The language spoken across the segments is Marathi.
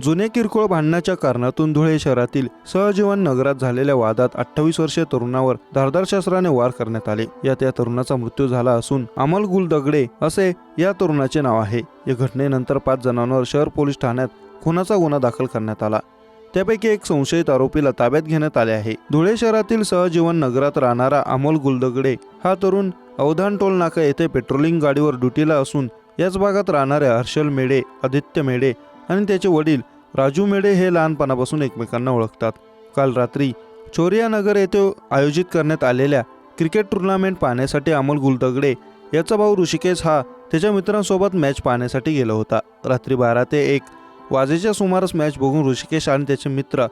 जुने किरकोळ भांडणाच्या कारणातून धुळे शहरातील सहजीवन नगरात झालेल्या वादात अठ्ठावीस वर्षीय तरुणावर धारदार शस्त्राने वार करण्यात आले. यात या तरुणाचा मृत्यू झाला असून अमल गुल दगडे असे या तरुणाचे नाव आहे. या घटनेनंतर पाच जणांवर शहर पोलीस ठाण्यात खुनाचा गुन्हा दाखल करण्यात आला. त्यापैकी एक संशयित आरोपीला ताब्यात घेण्यात आले आहे. धुळे शहरातील सहजीवन नगरात राहणारा अमोल गुलदगडे हा तरुण अवधान टोल नाका येथे पेट्रोलिंग गाडीवर ड्युटीला असून याच भागात राहणाऱ्या हर्षल मेडे आदित्य मेडे आणि त्याचे वडील राजू मेढे हे लहानपणापासून एकमेकांना ओळखतात. काल रात्री चोरिया नगर येथे आयोजित करण्यात आलेल्या क्रिकेट टुर्नामेंट पाहण्यासाठी अमोल गुलदगडे याचा भाऊ ऋषिकेश हा त्याच्या मित्रांसोबत मॅच पाहण्यासाठी गेला होता. रात्री बारा ते एक वाजेच्या सुमारास मॅच बघून ऋषिकेश आणि त्याचे मित्र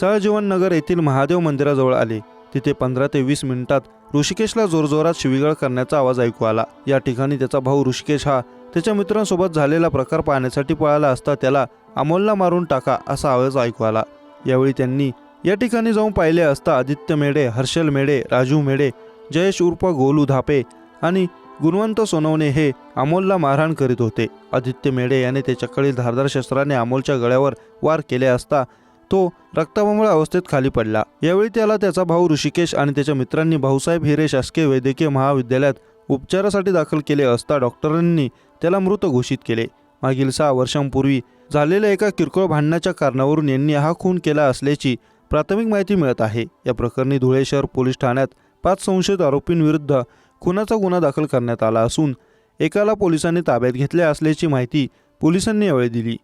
सहजीवन नगर येथील महादेव मंदिराजवळ आले. तिथे पंधरा ते वीस मिनिटात ऋषिकेशला जोरजोरात शिवीगाळ करण्याचा आवाज ऐकू आला. या ठिकाणी त्याचा भाऊ ऋषिकेश हा त्याच्या मित्रांसोबत झालेला प्रकार पाहण्यासाठी पळाला असता त्याला अमोलला मारून टाका असा आवाज ऐकू आला. यावेळी त्यांनी या ठिकाणी जाऊन पाहिले असता आदित्य मेडे हर्षल मेडे राजू मेडे जयेश उर्फ गोलू धापे आणि गुणवंत सोनवणे हे अमोलला मारहाण करीत होते. आदित्य मेडे याने त्याच्याकडील धारदार शस्त्राने अमोलच्या गळ्यावर वार केले असता तो रक्ताबंबळ अवस्थेत खाली पडला. यावेळी त्याला त्याचा भाऊ ऋषिकेश आणि त्याच्या मित्रांनी भाऊसाहेब हिरे शासकीय वैद्यकीय महाविद्यालयात उपचारासाठी दाखल केले असता डॉक्टरांनी त्याला मृत घोषित केले. मागील सहा वर्षांपूर्वी झालेल्या एका किरकोळ भांडणाच्या कारणावरून यांनी हा खून केला असल्याची प्राथमिक माहिती मिळत आहे. या प्रकरणी धुळे शहर पोलीस ठाण्यात पाच संशयित आरोपींविरुद्ध खुनाचा गुन्हा दाखल करण्यात आला असून एकाला पोलिसांनी ताब्यात घेतल्या असल्याची माहिती पोलिसांनी यावेळी दिली.